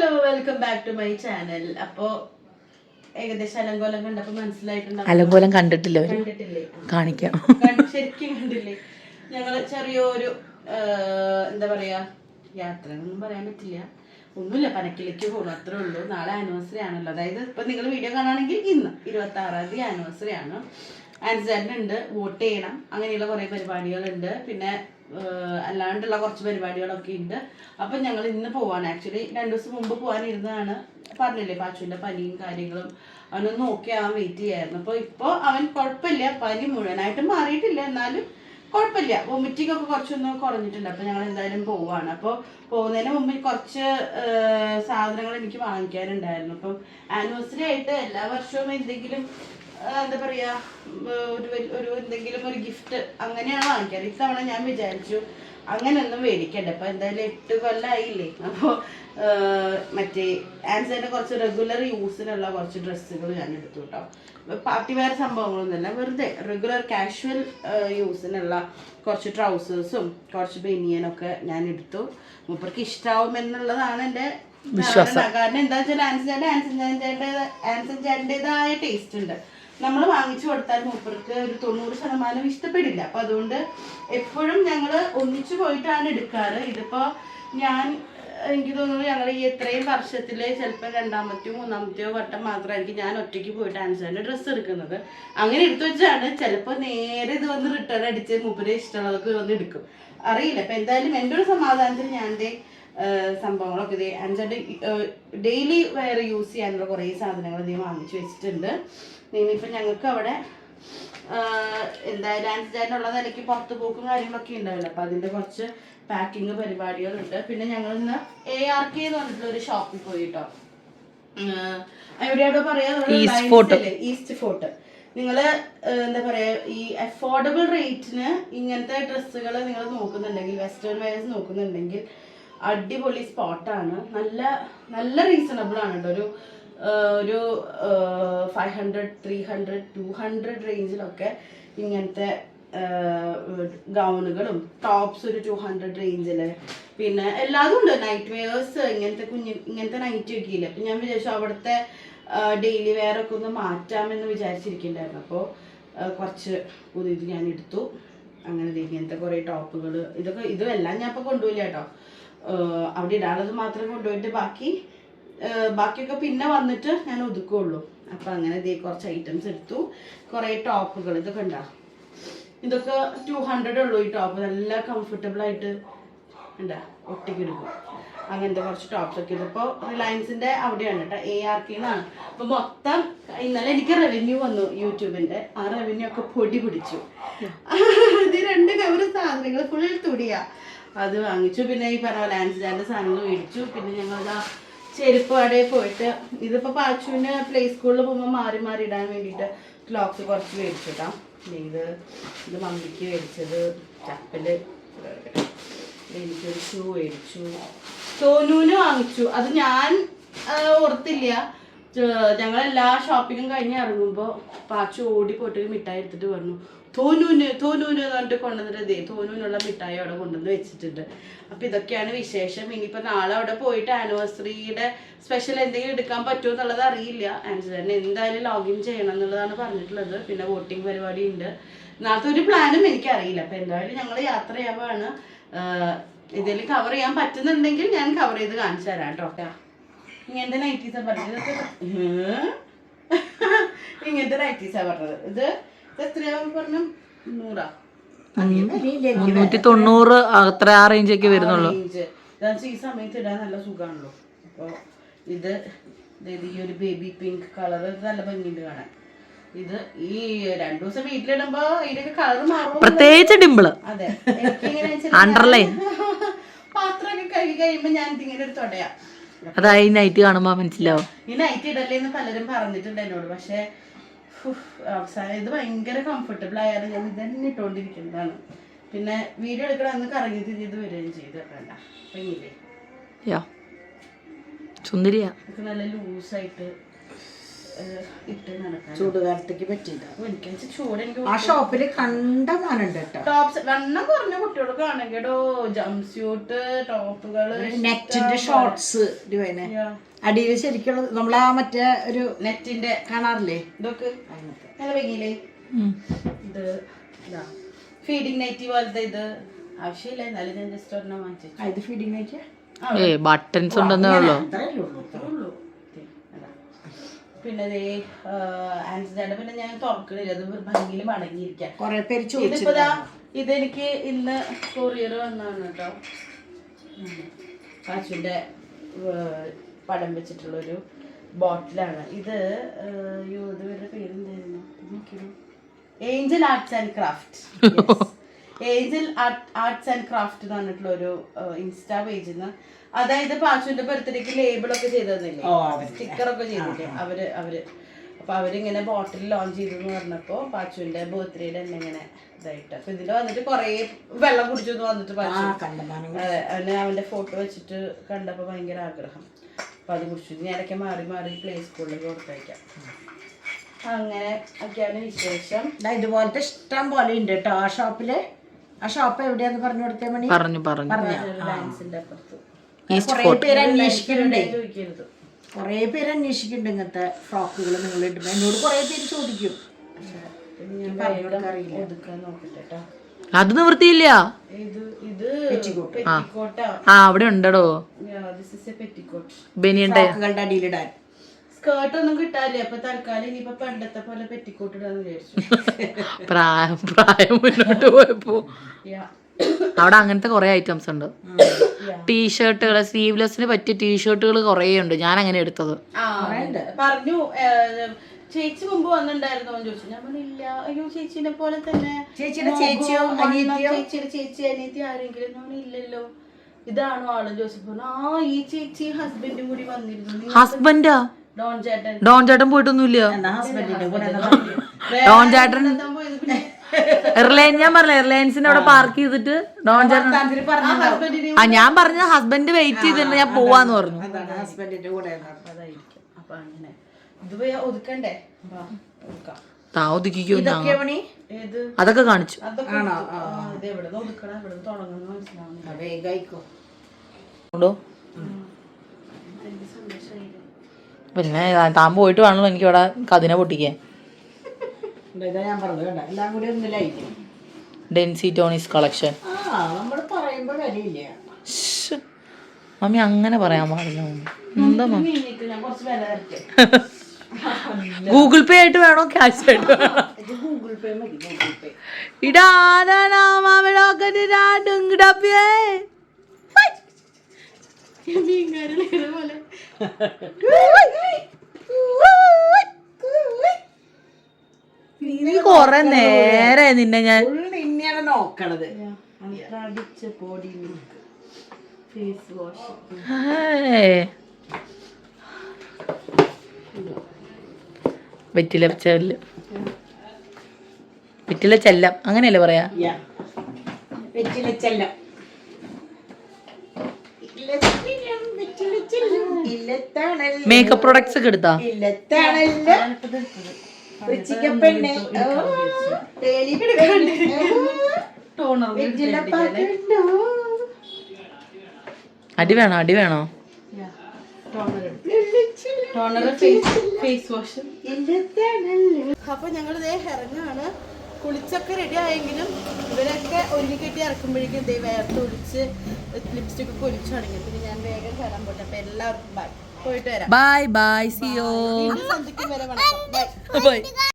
Hello welcome back to my channel അപ്പോ ഏകദേശം അലങ്കോലം കണ്ടപ്പോ മനസ്സിലായിട്ടുണ്ടാവും. അലങ്കോലം കണ്ടിട്ടില്ല കാണിക്കാം. ശരിക്കും കണ്ടില്ലേ? ഞങ്ങൾ ചെറിയൊരു എന്താ പറയാ യാത്ര ഒന്നും പറയാൻ പറ്റില്ല. ഒന്നുമില്ല പനക്കിലേക്ക് പോകണം അത്രേ ഉള്ളൂ. നാളെ ആനിവേഴ്സറി ആണല്ലോ. അതായത് ഇപ്പൊ നിങ്ങൾ വീഡിയോ കാണുകയാണെങ്കിൽ ഇന്ന് ഇരുപത്തി ആറാം തീയതി ആനിവേഴ്സറി ആണ്. ആൻസേട്ടൻ ഉണ്ട് വോട്ട് ചെയ്യണം. അങ്ങനെയുള്ള കുറെ പരിപാടികളുണ്ട്. പിന്നെ അല്ലാണ്ടുള്ള കുറച്ച് പരിപാടികളൊക്കെ ഉണ്ട്. അപ്പൊ ഞങ്ങൾ ഇന്ന് പോവാണ്. ആക്ച്വലി രണ്ടു ദിവസം മുമ്പ് പോകാനിരുന്നതാണ് പറഞ്ഞില്ലേ പാച്ചുവിന്റെ പനിയും കാര്യങ്ങളും. അവനൊന്ന് നോക്കി അവൻ വെയിറ്റ് ചെയ്യായിരുന്നു. അപ്പൊ ഇപ്പൊ അവൻ കുഴപ്പമില്ല. പനി മുഴുവനായിട്ട് മാറിയിട്ടില്ല. എന്നാലും കുഴപ്പമില്ല. വൊമിറ്റിംഗ് ഒക്കെ കുറച്ചൊന്ന് കുറഞ്ഞിട്ടുണ്ട്. അപ്പൊ ഞങ്ങൾ എന്തായാലും പോവാണ്. അപ്പോൾ പോകുന്നതിന് മുമ്പ് കുറച്ച് സാധനങ്ങൾ എനിക്ക് വാങ്ങിക്കാനുണ്ടായിരുന്നു. അപ്പം ആനിവേഴ്സറി ആയിട്ട് എല്ലാ വർഷവും എന്തെങ്കിലും എന്താ പറയാ ഒരു ഒരു എന്തെങ്കിലും ഒരു ഗിഫ്റ്റ് അങ്ങനെയാണ് വാങ്ങിക്കാറ്. ഇത്തവണ ഞാൻ വിചാരിച്ചു അങ്ങനെയൊന്നും മേടിക്കണ്ട അപ്പൊ എന്തായാലും എട്ട് കൊല്ലമായില്ലേ അപ്പോൾ മറ്റേ ആൻസറിന്റെ കുറച്ച് റെഗുലർ യൂസിനുള്ള കുറച്ച് ഡ്രസ്സുകൾ ഞാൻ എടുത്തു കേട്ടോ പാർട്ടി വെയർ സംഭവങ്ങളൊന്നുമല്ല വെറുതെ റെഗുലർ കാഷ്വൽ യൂസിനുള്ള കുറച്ച് ട്രൗസേഴ്സും കുറച്ച് ബനിയനൊക്കെ ഞാൻ എടുത്തു. മൂപ്പർക്ക് ഇഷ്ടാവും എന്നുള്ളതാണ് എന്റെ ധാരണ. കാരണം എന്താ വെച്ചാൽ ആൻസൻ ആൻസൻ ചേട്ടന്റെ ആൻസൻ ചേട്ടന്റെതായ ടേസ്റ്റ് ഉണ്ട്. നമ്മൾ വാങ്ങിച്ചു കൊടുത്താൽ മൂപ്പർക്ക് ഒരു തൊണ്ണൂറ് ശതമാനം ഇഷ്ടപ്പെടില്ല. അപ്പൊ അതുകൊണ്ട് എപ്പോഴും ഞങ്ങൾ ഒന്നിച്ചു പോയിട്ടാണ് എടുക്കാറ്. ഇതിപ്പോ ഞാൻ എനിക്ക് തോന്നുന്നു ഞങ്ങൾ ഈ ഇത്രയും വർഷത്തിൽ ചിലപ്പോൾ രണ്ടാമത്തെയോ മൂന്നാമത്തെയോ വട്ടം മാത്രമായിരിക്കും ഞാൻ ഒറ്റയ്ക്ക് പോയിട്ട് ആൻസറിന്റെ ഡ്രസ്സ് എടുക്കുന്നത്. അങ്ങനെ എടുത്തു വെച്ചാണ് ചിലപ്പോൾ നേരെ ഇത് വന്ന് റിട്ടേൺ അടിച്ച് മൂപ്പര് ഇഷ്ടമുള്ളതൊക്കെ വന്ന് എടുക്കും. അറിയില്ല. അപ്പൊ എന്തായാലും എന്റെ ഒരു സമാധാനത്തിന് ഞാൻ സംഭവങ്ങളൊക്കെ ഇത് അഞ്ചാണ്ട് ഡെയിലി വെയർ യൂസ് ചെയ്യാനുള്ള കുറേ സാധനങ്ങൾ ഇത് വാങ്ങിച്ചു വെച്ചിട്ടുണ്ട്. ഇനിയിപ്പോൾ ഞങ്ങൾക്ക് അവിടെ എന്തായാലും ആൻസിഡായിട്ടുള്ള നിലയ്ക്ക് പുറത്ത് പോക്കും കാര്യങ്ങളൊക്കെ ഉണ്ടാവില്ല. അപ്പം അതിന്റെ കുറച്ച് പാക്കിങ് പരിപാടികളുണ്ട്. പിന്നെ ഞങ്ങൾ ഇന്ന് എ ആർ കെ എന്ന് പറഞ്ഞിട്ടുള്ള ഒരു ഷോപ്പിൽ പോയി കേട്ടോ എവിടെയാണോ പറയാ. ഈസ്റ്റ് ഫോർട്ട് നിങ്ങൾ എന്താ പറയാ ഈ അഫോർഡബിൾ റേറ്റിന് ഇങ്ങനത്തെ ഡ്രസ്സുകൾ നിങ്ങൾ നോക്കുന്നുണ്ടെങ്കിൽ വെസ്റ്റേൺ വെയർസ് നോക്കുന്നുണ്ടെങ്കിൽ അടിപൊളി സ്പോട്ടാണ്. നല്ല നല്ല റീസണബിൾ ആണ് കേട്ടോ. ഒരു ഒരു five hundred three hundred two hundred റേഞ്ചിലൊക്കെ ഇങ്ങനത്തെ ഗൗണുകളും ടോപ്സ് ഒരു ടു ഹൺഡ്രഡ് റേഞ്ചിൽ പിന്നെ എല്ലാതും ഉണ്ട്. നൈറ്റ് വെയേഴ്സ് ഇങ്ങനത്തെ കുഞ്ഞ് ഇങ്ങനത്തെ നൈറ്റ് ഒക്കെ ഇല്ല അപ്പം ഞാൻ വിചാരിച്ചു അവിടുത്തെ ഡെയിലി വെയർ ഒക്കെ ഒന്ന് മാറ്റാമെന്ന് വിചാരിച്ചിരിക്കുന്നുണ്ടായിരുന്നു അപ്പോൾ കുറച്ച് പുതിയത് ഞാൻ എടുത്തു. അങ്ങനെ ഇങ്ങനത്തെ കുറേ ടോപ്പുകൾ ഇതൊക്കെ ഇതെല്ലാം ഞാൻ ഇപ്പോൾ കൊണ്ടുപോയില്ല കേട്ടോ. അവിടെ ഇടാനുള്ളത് മാത്രം കൊണ്ടുപോയിട്ട് ബാക്കി ബാക്കിയൊക്കെ പിന്നെ വന്നിട്ട് ഞാൻ ഒതുക്കുള്ളൂ. അപ്പം അങ്ങനെ ദേ കുറച്ച് ഐറ്റംസ് എടുത്തു. കുറേ ടോപ്പുകൾ ഇതൊക്കെ ഉണ്ടോ? ഇതൊക്കെ ടു ഹൺഡ്രഡ് ഉള്ളൂ ഈ ടോപ്പ്. നല്ല കംഫർട്ടബിൾ ആയിട്ട് ഉണ്ടാ? ഒട്ടിക്കെടുക്കും അങ്ങനത്തെ കുറച്ച് ടോപ്സ് ഒക്കെ ഇതിപ്പോൾ റിലയൻസിന്റെ അവിടെയാണ് കേട്ടോ. എ ആർ കെ എന്നാണ് അപ്പൊ മൊത്തം ഇന്നലെ എനിക്ക് റവന്യൂ വന്നു യൂട്യൂബിന്റെ. ആ റവന്യൂ ഒക്കെ പൊടി പിടിച്ചു. ഇത് രണ്ട് കവർ സാധനങ്ങൾ ഫുൾ തുടിയാ. അത് വാങ്ങിച്ചു. പിന്നെ ഈ പറഞ്ഞ പോലെ ആൻസിഡാന്റെ സാധനങ്ങൾ മേടിച്ചു. പിന്നെ ഞങ്ങൾ ചെരുപ്പ് കടയിൽ പോയിട്ട് ഇതിപ്പോൾ പാച്ചുവിന് പ്ലേ സ്കൂളിൽ പോകുമ്പോൾ മാറി മാറി ഇടാൻ വേണ്ടിയിട്ട് ക്ലോക്ക് കുറച്ച് മേടിച്ചു ഇത് ഇത് മമ്മിക്ക് മേടിച്ചത് ചപ്പൽ. എനിക്കൊരു ഷൂ മേടിച്ചു. സോനൂന് വാങ്ങിച്ചു. അത് ഞാൻ ഓർത്തില്ല. ഞങ്ങൾ എല്ലാ ഷോപ്പിങ്ങും കഴിഞ്ഞ് ഇറങ്ങുമ്പോൾ പാച്ചു ഓടി പോയിട്ട് മിഠായി എടുത്തിട്ട് പറഞ്ഞു. തോനൂന് തോനൂന് എന്ന് പറഞ്ഞിട്ട് കൊണ്ടുവന്നിട്ട് ഇതേ തോനൂനുള്ള മിഠായി അവിടെ കൊണ്ടുവന്ന് വെച്ചിട്ടുണ്ട്. അപ്പൊ ഇതൊക്കെയാണ് വിശേഷം. ഇനിയിപ്പോ നാളെ അവിടെ പോയിട്ട് ആനിവേഴ്സറിയുടെ സ്പെഷ്യൽ എന്തെങ്കിലും എടുക്കാൻ പറ്റുമോ എന്നുള്ളത് അറിയില്ല. ആൻസറിന് എന്തായാലും ലോഗിൻ ചെയ്യണം എന്നുള്ളതാണ് പറഞ്ഞിട്ടുള്ളത്. പിന്നെ വോട്ടിംഗ് പരിപാടി ഉണ്ട്. നാളത്തെ ഒരു പ്ലാനും എനിക്കറിയില്ല. അപ്പൊ എന്തായാലും ഞങ്ങൾ യാത്ര ചെയ്യാവാണ് ഇതിൽ കവർ ചെയ്യാൻ പറ്റുന്നുണ്ടെങ്കിൽ ഞാൻ കവർ ചെയ്ത് കാണിച്ചു തരാം കേട്ടോ. ഇങ്ങനത്തെ നൈറ്റീസാ പറഞ്ഞത്? ഇങ്ങനത്തെ നൈറ്റീസാ പറഞ്ഞത്. ഇത് ഇത് എത്രയാ പറഞ്ഞ? നൂറാ. മുന്നൂറ്റി തൊണ്ണൂറ് അത്ര ആ റേഞ്ചൊക്കെ വരുന്നുള്ളൂ. ഈ സമയത്ത് ഇടാൻ നല്ല സുഖമാണല്ലോ അപ്പോൾ ഇത് ഈ ഒരു ബേബി പിങ്ക് കളർ നല്ല ഭംഗിയുണ്ട് കാണാൻ. ഇത് ഈ രണ്ടു ദിവസം വീട്ടിലിടുമ്പോ ഇതിന്റെ കളർ മാറും പ്രത്യേകിച്ച് ഡിമ്പിൾ അതെ. Underline. പാത്രമൊക്കെ കഴുകി കഴിയുമ്പോ ഞാൻ ഇതിങ്ങനെ ഒരു തൊടയാ. അതായി നൈറ്റ് കാണുമ്പോ മനസ്സിലാവും. ഈ നൈറ്റ് ഇടല്ലേന്ന് പലരും പറഞ്ഞിട്ടുണ്ട് എന്നോട്. പക്ഷെ അവസാനം ഇത് ഭയങ്കര കംഫർട്ടബിൾ ആയാലും ഞാൻ ഇതന്നെ ഇട്ടുകൊണ്ടിരിക്കുന്നതാണ് പിന്നെ വീഡിയോ എടുക്കണ അന്ന് കറങ്ങി തിരിഞ്ഞത് വരികയും ചെയ്ത് വേണ്ട ഭംഗിയില്ലേ സുന്ദരിയാ. നല്ല ലൂസായിട്ട് ഇട്ട് നടക്കാൻ ചൂടുകാലത്തേക്ക് പറ്റിയില്ല. എനിക്ക് ചൂട് എനിക്ക് ആ ഷോപ്പിൽ കണ്ടമാനുണ്ട് കേട്ടോ ടോപ്സ് വണ്ണം കുറഞ്ഞ കുട്ടികൾക്ക് ആണെങ്കിലോ ജംപ് സ്യൂട്ട് ടോപ്പുകൾ നെറ്റിന്റെ ഷോർട്സ് രൂപേനെ അടിയിൽ ശരിക്കുള്ള നമ്മളാ മറ്റേ ഒരു നെറ്റിന്റെ കാണാറില്ലേ? ഇതൊക്കെ. നല്ല ഭംഗിയില്ലേ. ഇത് ഇതാ. ഫീഡിങ് നൈറ്റി പോലത്തെ ഇത്. ആവശ്യമില്ല എന്നാലും ഞാൻ ജസ്റ്റ് ഒരെണ്ണം വാങ്ങിച്ചു ഫീഡിംഗ് ഇത് ഫീഡിങ് ആക്കിയ ഏ ബട്ടൺസ് ഉണ്ടെന്നേ ഉള്ളൂ അത്രയല്ലേ ഉള്ളൂ ഉള്ളൂ ദേ, അതാ. പിന്നെ ദേ ആൻസിഡാണ്ട് പിന്നെ ഞാൻ തുറക്കണില്ല. അത് ഭംഗിയിൽ മടങ്ങിയിരിക്കാം. കൊറേ പേര് ഇതെനിക്ക് ഇന്ന് കൊറിയർ വന്നാണ് കേട്ടോ കാശുവിന്റെ പടം വെച്ചിട്ടുള്ള ഒരു ബോട്ടിലാണ്. ഇത് ഇത് ഇവരുടെ പേരെന്തായിരുന്നു? Angel Arts and Craft Angel Arts and Craft എന്ന് പറഞ്ഞിട്ടുള്ള ഒരു ഇൻസ്റ്റാ പേജിൽ നിന്ന്. അതായത് പാച്ചുവിന്റെ ബർത്ത്ഡേക്ക് ലേബിൾ ഒക്കെ ചെയ്തതല്ലേ തന്നില്ലേ? ഒക്കെ ചെയ്തില്ലേ? അവർ അവർ. അപ്പൊ അവരിങ്ങനെ ബോട്ടിൽ ലോഞ്ച് ചെയ്തു എന്ന് പറഞ്ഞപ്പോ പാച്ചുവിന്റെ ബർത്ത്ഡേയുടെ തന്നെ ഇങ്ങനെ ഇതായിട്ട്. അപ്പൊ ഇതിന്റെ വന്നിട്ട് കൊറേ വെള്ളം കുടിച്ചു എന്ന് വന്നിട്ട് പാച്ചു. അവന് അവന്റെ ഫോട്ടോ വെച്ചിട്ട് കണ്ടപ്പോ ഭയങ്കര ആഗ്രഹം. അപ്പൊ അത് കുടിച്ചു. ഇനി ഇടയ്ക്ക് മാറി മാറി പ്ലേ സ്കൂളിൽ കൊടുത്തയക്കാം. അങ്ങനെ ഒക്കെയാണ് വിശേഷം. ഇതുപോലത്തെ ഇഷ്ടം പോലെ ഉണ്ട് കേട്ടോ ആ ഷോപ്പിൽ ആ ഷോപ്പ് എവിടെയാന്ന് പറഞ്ഞു കൊടുത്തേ മണി? പറഞ്ഞു പറഞ്ഞു. കൊറേ പേര് അന്വേഷിക്കുന്നുണ്ടേ. ചോദിക്കരുത്. കൊറേ പേര് അന്വേഷിക്കുന്നുണ്ട് ഇങ്ങനത്തെ ഫ്രോക്കുകൾ നിങ്ങൾ ഇടുമ്പോ എന്നോട് കൊറേ പേര് ചോദിക്കും. അത് നിവൃത്തിയില്ല. ഇത് ഇത് പെറ്റിക്കോട്ടാ. ആ അവിടെ ഉണ്ടടോ. ബനിയുടെ അടിയിലിടാൻ. സ്കേർട്ട് ഒന്നും കിട്ടാനില്ല അപ്പൊ തൽക്കാലം ഇനിയിപ്പോ പണ്ടത്തെ പോലെ പെറ്റിക്കോട്ട് ഇടാന്ന് വിചാരിച്ചു. പ്രായം പ്രായം മുന്നോട്ട് പോയപ്പോ. അവിടെ അങ്ങനത്തെ കുറെ ഐറ്റംസ് ഉണ്ട്. ടീഷർട്ടുകൾ സ്ലീവ്ലെസ്സിന് പറ്റിയ ടീഷർട്ടുകൾ കുറെ ഉണ്ട്. ഞാൻ അങ്ങനെ എടുത്തത്. ആ, പറഞ്ഞു ചേച്ചി മുമ്പ് വന്നിട്ടുണ്ടായിരുന്നു ചോദിച്ചു. ഞാൻ പറഞ്ഞില്ല അയ്യോ ചേച്ചിനെ പോലെ തന്നെ ചേച്ചിയുടെ ചേച്ചിയോ? ചേച്ചിയുടെ ചേച്ചി അനിയത്തി ആരെങ്കിലും? ഞാൻ ഇല്ലല്ലോ. ഇതാണോ ആൾ ചോദിച്ചപ്പോ ആ ഈ ചേച്ചി ഹസ്ബൻഡും കൂടി വന്നിരുന്നു. ഹസ്ബൻഡാ ഡോൺ ചേട്ടൻ. പോയിട്ടൊന്നുമില്ല. എന്നാ ഹസ്ബൻഡിന്റെ കൂടെ ഡോൺ ചേട്ടൻ എയർലൈൻ ഞാൻ പറഞ്ഞ എയർലൈൻസിന്റെ അവിടെ പാർക്ക് ചെയ്തിട്ട് ഡോൺ ചേട്ടൻ ആ ഞാൻ പറഞ്ഞ ഹസ്ബൻഡ് വെയിറ്റ് ചെയ്തിട്ട് ഞാൻ പോവാന്ന് പറഞ്ഞു. താ ഒതുക്കിക്കോ അതൊക്കെ കാണിച്ചു. അതൊക്കെ പിന്നെ താൻ പോയിട്ട് വേണല്ലോ എനിക്ക് ഇവിടെ കതിനെ പൊട്ടിക്കാൻ ഡെൻസി ടോണീസ് കളക്ഷൻ. മമ്മി അങ്ങനെ പറയാൻ പാടില്ല. എന്താ മമ്മി? ഗൂഗിൾ പേ ആയിട്ട് വേണോ? ക്യാഷ് ആയിട്ട് വേണോ? ഇടാ മീൻകാരിലേറെ പോലെ നീ കൊറേ നേരെ നിന്നെ ഞാൻ നിന്നെയാണ് നോക്കണത്. അടിച്ച ബോഡി മിൽക്ക് ഫേസ് വാഷ്. വെറ്റില ചെല്ല്. വെറ്റില ചെല്ലം. അങ്ങനെയല്ലേ പറയാ? വെറ്റില വെച്ചിലെച്ചെല്ലാം മേക്കപ്പ് പ്രൊഡക്ട്സ് ഒക്കെ എടുത്താ? അടി വേണോ? അടി വേണോ? Toner toner face face wash. ഇല്ലത്താണല്ലോ? അപ്പൊ ഞങ്ങളിതേ ഇതേ ഇറങ്ങാണ് കുളിച്ചൊക്കെ റെഡി ആയെങ്കിലും ഇവരൊക്കെ ഒരുങ്ങി കെട്ടി ഇറക്കുമ്പോഴേക്കും ഇതേ വേർത്ത് ഒഴിച്ച് ലിപ്സ്റ്റിക് ഒക്കെ ഒലിച്ചു തുടങ്ങി. പിന്നെ ഞാൻ വേഗം കയറാൻ പോട്ടെ. അപ്പൊ എല്ലാവർക്കും ബൈ പോയിട്ട് വരാം. ബൈ ബൈ സിയോ വരെ ബൈ